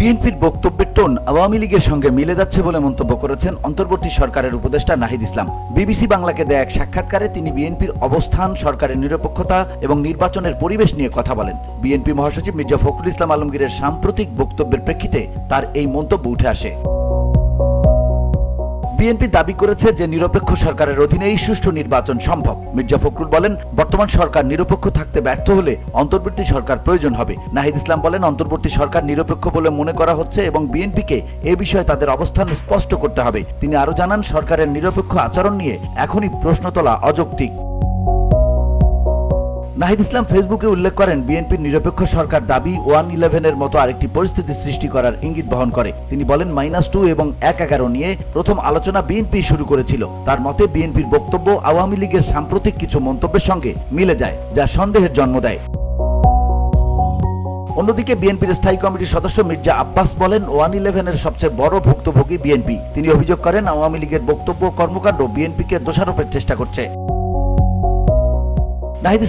বিএনপির বক্তব্যের টোন আওয়ামী লীগের সঙ্গে মিলে যাচ্ছে বলে মন্তব্য করেছেন অন্তর্বর্তী সরকারের উপদেষ্টা নাহিদ ইসলাম। বিবিসি বাংলাকে দেয়া এক সাক্ষাৎকারে তিনি বিএনপির অবস্থান, সরকারের নিরপেক্ষতা এবং নির্বাচনের পরিবেশ নিয়ে কথা বলেন। বিএনপি মহাসচিব মির্জা ফখরুল ইসলাম আলমগীরের সাম্প্রতিক বক্তব্যের প্রেক্ষিতে তার এই মন্তব্য উঠে আসে। বিএনপি দাবি করেছে যে নিরপেক্ষ সরকারের অধীনেই সুষ্ঠু নির্বাচন সম্ভব। মির্জা ফখরুল বলেন, বর্তমান সরকার নিরপেক্ষ থাকতে ব্যর্থ হলে অন্তর্বর্তী সরকার প্রয়োজন হবে। নাহিদ ইসলাম বলেন, অন্তর্বর্তী সরকার নিরপেক্ষ বলে মনে করা হচ্ছে এবং বিএনপিকে এ বিষয়ে তাদের অবস্থান স্পষ্ট করতে হবে। তিনি আরও জানান, সরকারের নিরপেক্ষ আচরণ নিয়ে এখনই প্রশ্ন তোলা অযৌক্তিক। নাহিদ ইসলাম ফেসবুকে উল্লেখ করেন, বিএনপির নিরপেক্ষ সরকার দাবি ওয়ান ইলেভেনের মতো আরেকটি পরিস্থিতি সৃষ্টি করার ইঙ্গিত বহন করে। তিনি বলেন, মাইনাস টু এবং এক এগারো নিয়ে প্রথম আলোচনা বিএনপি শুরু করেছিল। তার মতে, বিএনপির বক্তব্য আওয়ামী লীগের সাম্প্রতিক কিছু মন্তব্যের সঙ্গে মিলে যায়, যা সন্দেহের জন্ম দেয়। অন্যদিকে, বিএনপির স্থায়ী কমিটির সদস্য মির্জা আব্বাস বলেন, ওয়ান ইলেভেনের সবচেয়ে বড় ভুক্তভোগী বিএনপি। তিনি অভিযোগ করেন, আওয়ামী লীগের বক্তব্য কর্মকাণ্ড বিএনপিকে দোষারোপের চেষ্টা করছে। নাহিদ